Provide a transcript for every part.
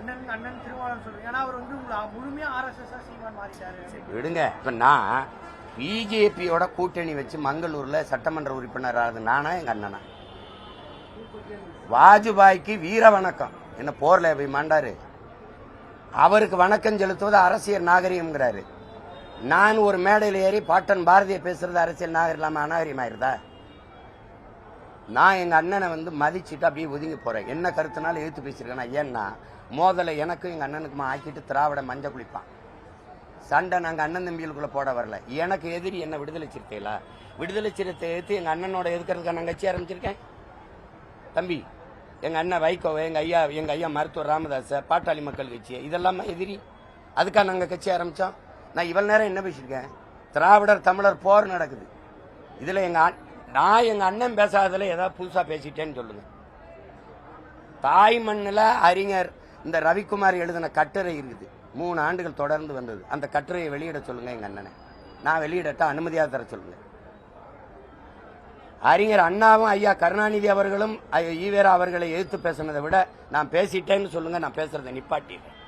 அண்ணன் அண்ணன் திருமாவளவன் சொல்றீங்க. ஏன்னா அவர் வந்து உங்களை முழுமையா ஆர்எஸ்எஸ் சீமான் மாறிட்டாரு. விடுங்க. இப்ப நான் பிஜேபியோட கூட்டணி வச்சு மங்களூர்ல சட்டமன்ற உறுப்பினர் ஆகுது நானா எங்க அண்ணனா? வாஜ்பாய்க்கு வீர வணக்கம். என்ன போர்ல போய் மாண்டாரு? அவருக்கு வணக்கம் செலுத்துவது அரசியல் நாகரிகம்ங்கிறாரு. நான் ஒரு மேடையில் ஏறி பாட்டன் பாரதியை பேசுறது அரசியல் நாகரிகம் இல்லாம அநாகரிகமாயிருதா? நான் எங்கள் அண்ணனை வந்து மதிச்சுட்டு அப்படியே ஒதுங்கி போகிறேன் என்ன கருத்துனாலும் எழுத்து பேசியிருக்கேன்னா ஏன்னா மோதலை எனக்கும் எங்கள் அண்ணனுக்குமா ஆக்கிட்டு திராவிட மஞ்ச குளிப்பான். சண்டை நாங்கள் அண்ணன் தம்பிகளுக்குள்ள போட வரல. எனக்கு எதிரி என்ன விடுதலை சிறுத்தைகளா விடுதலை சிறுத்தை எடுத்து எங்கள் அண்ணனோட எதுக்கிறதுக்காக நான் கட்சி ஆரம்பிச்சிருக்கேன். தம்பி எங்கள் அண்ணன் வைகோவை எங்கள் ஐயா எங்கள் ஐயா மருத்துவர் ராமதாஸ பாட்டாளி மக்கள் கட்சி இதெல்லாமே எதிரி? அதுக்காக நாங்கள் கட்சி ஆரம்பித்தோம் நான் இவ்வளோ நேரம் என்ன பேசியிருக்கேன்? திராவிடர் தமிழர் போர் நடக்குது. இதில் எங்கள் அண்- நான் எங்க அண்ணன் பேசாததுல ஏதாவது புதுசா பேசிட்டேன்னு சொல்லுங்க. தாய் மண்ணில் அறிஞர் இந்த ரவிக்குமார் எழுதின கட்டுரை இருக்குது. மூணு ஆண்டுகள் தொடர்ந்து வந்தது. அந்த கட்டுரையை வெளியிட சொல்லுங்க எங்க அண்ணனை. நான் வெளியிடட்ட அனுமதியாக தர சொல்லுங்க. அறிஞர் அண்ணாவும் ஐயா கருணாநிதி அவர்களும் ஐயா ஈவேரா அவர்களை எதிர்த்து பேசுனதை விட நான் பேசிட்டேன்னு சொல்லுங்க நான் பேசுறதை நிப்பாட்டிடுறேன்.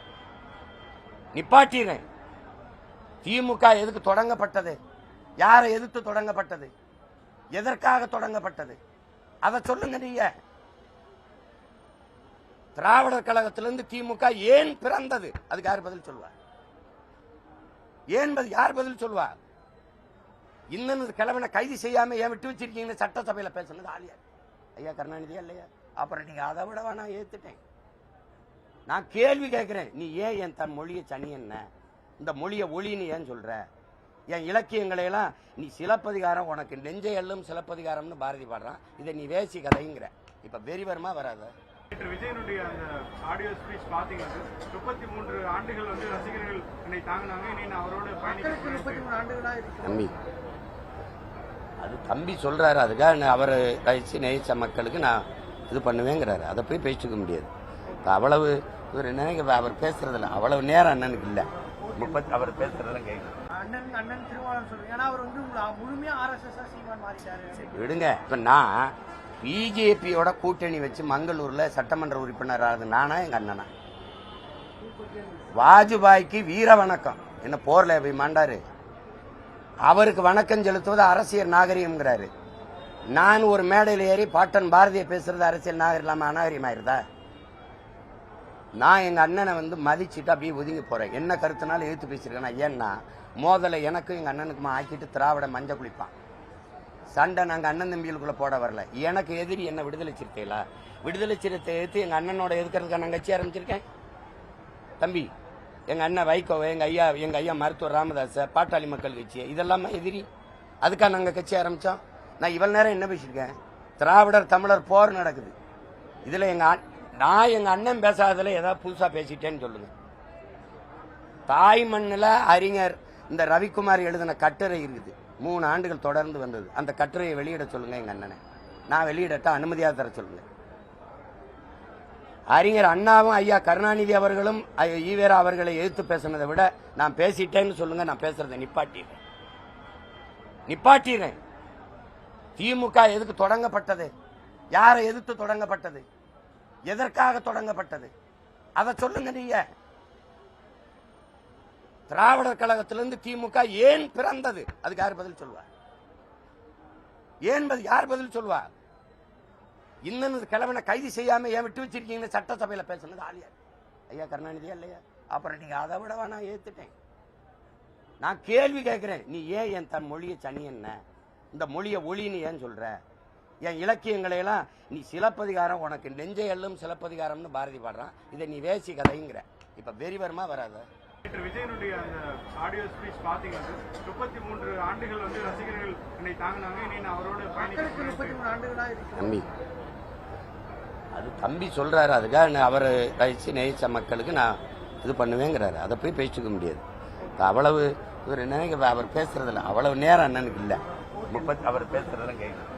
நிப்பாட்டிடுறேன். திமுக எதுக்கு தொடங்கப்பட்டது? யாரை எதிர்த்து தொடங்கப்பட்டது? எதற்காக தொடங்கப்பட்டது? அதை சொல்லுங்க நீங்க. திராவிடர் கழகத்திலிருந்து திமுக ஏன் பிறந்தது? அதுக்கு யார் பதில் சொல்வார் ஏன் யார் பதில் சொல்வார் இன்னும் கிழவனை கைது செய்யாம ஏன் விட்டு வச்சிருக்கீங்கன்னு சட்டசபையில பேசுனது ஆலியார் ஐயா கருணாநிதியா இல்லையா? அப்புறம் நீங்க அதை விட நான் ஏத்துட்டேன். நான் கேள்வி கேட்கிறேன். நீ ஏன் என் தன் மொழியை சனி என்ன? இந்த மொழியை ஒளின்னு ஏன் சொல்ற? என் இலக்கியங்களை எல்லாம் நீ சிலப்பதிகாரம் உனக்கு நெஞ்சை எல்லும் சிலப்பதிகாரம்னு பாரதி பாடுறான். இதை நீ வேசி கதைங்கிற. இப்ப வெறிவரமா வராத? விஜயனுடைய அந்த ஆடியோ ஸ்பீச் பாத்தீங்கன்னா முப்பத்தி மூன்று ஆண்டுகள் வந்து ரசிகர்கள் என்னை தாங்கினாங்க. இனி நான் அவரோட இருக்கு. தம்பி அது தம்பி சொல்றாரு. அதுக்காக நான் அவர் கழிச்சு நேசிச்ச மக்களுக்கு நான் இது பண்ணுவேங்கிறாரு. அதை போய் பேசிக்க முடியாது. இப்ப அவ்வளவு இவர் நினைக்க அவர் பேசுறதில்ல. அவ்வளவு நேரம் அண்ணனுக்கு இல்ல. முப்பத்தி அவர் பேசுறதெல்லாம் கேட்கணும் அண்ணன் அண்ணன் திருமாவளவன் சொல்றீங்க ஏன்னா அவர் வந்து முழுமையா ஆர்எஸ்எஸ் சீமான் மாறிட்டாரு. விடுங்க. இப்ப நான் பிஜேபியோட கூட்டணி வச்சு மங்களூர்ல சட்டமன்ற உறுப்பினர் ஆகுது நானா எங்க அண்ணனா? வாஜ்பாய்க்கு வீர வணக்கம். என்ன போர்ல போய் மாண்டாரு? அவருக்கு வணக்கம் செலுத்துவது அரசியல் நாகரிகம்ங்கிறாரு. நான் ஒரு மேடையில் ஏறி பாட்டன் பாரதியை பேசுறது அரசியல் நாகரிகம் இல்லாம அநாகரிகமாயிருதா? நான் எங்கள் அண்ணனை வந்து மதிச்சுட்டு அப்படியே ஒதுங்கி போகிறேன் என்ன கருத்துனாலும் எழுத்து பேசியிருக்கேன்னா ஏன்னா மோதலை எனக்கும் எங்கள் அண்ணனுக்குமா ஆக்கிட்டு திராவிட மஞ்சள் குளிப்பான். சண்டை நாங்கள் அண்ணன் தம்பிகளுக்குள்ள போட வரல. எனக்கு எதிரி என்ன விடுதலை சிறுத்தைகளா? விடுதலை சிறுத்தை எடுத்து எங்கள் அண்ணனோட எதுக்கிறதுக்காக நான் கட்சி ஆரம்பிச்சிருக்கேன். தம்பி எங்கள் அண்ணன் வைகோவை எங்கள் ஐயா எங்கள் ஐயா மருத்துவர் ராமதாஸை பாட்டாளி மக்கள் கட்சி இதெல்லாமே எதிரி? அதுக்காக நாங்கள் கட்சி ஆரம்பித்தோம் நான் இவ்வளோ நேரம் என்ன பேசியிருக்கேன்? திராவிடர் தமிழர் போர் நடக்குது. இதில் எங்கள் நான் எங்க அண்ணன் பேசாததுல ஏதாவது புதுசா பேசிட்டேன்னு சொல்லுங்க. தாய் மண்ணில் அறிஞர் இந்த ரவிக்குமார் எழுதின கட்டுரை இருக்குது. மூணு ஆண்டுகள் தொடர்ந்து வந்தது. அந்த கட்டுரையை வெளியிட சொல்லுங்க எங்க அண்ணனை. நான் வெளியிடட்ட அனுமதியாக தர சொல்லுங்க. அறிஞர் அண்ணாவும் ஐயா கருணாநிதி அவர்களும் ஐயா ஈவேரா அவர்களை எதிர்த்து பேசுனதை விட நான் பேசிட்டேன்னு சொல்லுங்க நான் பேசுறதை நிப்பாட்டிடுறேன். நிப்பாட்டிடுறேன். திமுக எதுக்கு தொடங்கப்பட்டது? யாரை எதிர்த்து தொடங்கப்பட்டது? எதற்காக தொடங்கப்பட்டது? அதை சொல்லுங்க நீங்க. திராவிடர் கழகத்திலிருந்து திமுக ஏன் பிறந்தது? அதுக்கு யார் பதில் சொல்வா ஏன் பதில் யார் பதில் சொல்வா இன்னும் கிழவனை கைது செய்யாம ஏன் விட்டு வச்சிருக்கீங்கன்னு சட்டசபையில பேசுனது ஆலியார் ஐயா கருணாநிதியா இல்லையா அப்புறம் நீங்க அதை விட நான் ஏத்துட்டேன். நான் கேள்வி கேட்கிறேன். நீ ஏன் என் தன் மொழியை சனி என்ன? இந்த மொழியை ஒளின்னு ஏன் சொல்ற? என் இலக்கியங்களை எல்லாம் நீ சிலப்பதிகாரம் உனக்கு நெஞ்சை எல்லும் சிலப்பதிகாரம்னு பாரதி பாடுறான். இதை நீ வேசி கதைங்கிற. இப்ப வெறிவரமா வராத? விஜயனுடைய அந்த ஆடியோ ஸ்பீச் பாத்தீங்கன்னா முப்பத்தி மூன்று ஆண்டுகள் வந்து ரசிகர்கள் என்னை தாங்கினாங்க. இனி நான் அவரோட மக்களுக்கு முப்பத்தி மூணு ஆண்டுகளா இருக்கு தம்பி அது தம்பி சொல்றாரு. அதுக்காக அவர் கழிச்சு நேசிச்ச மக்களுக்கு நான் இது பண்ணுவேங்கிறாரு. அதை போய் பேசிக்க முடியாது. இப்ப அவ்வளவு இவர் நினைக்க அவர் பேசுறதில்ல. அவ்வளவு நேரம் அண்ணனுக்கு இல்ல. முப்பத்தி அவர் பேசுறதெல்லாம் கேட்கணும்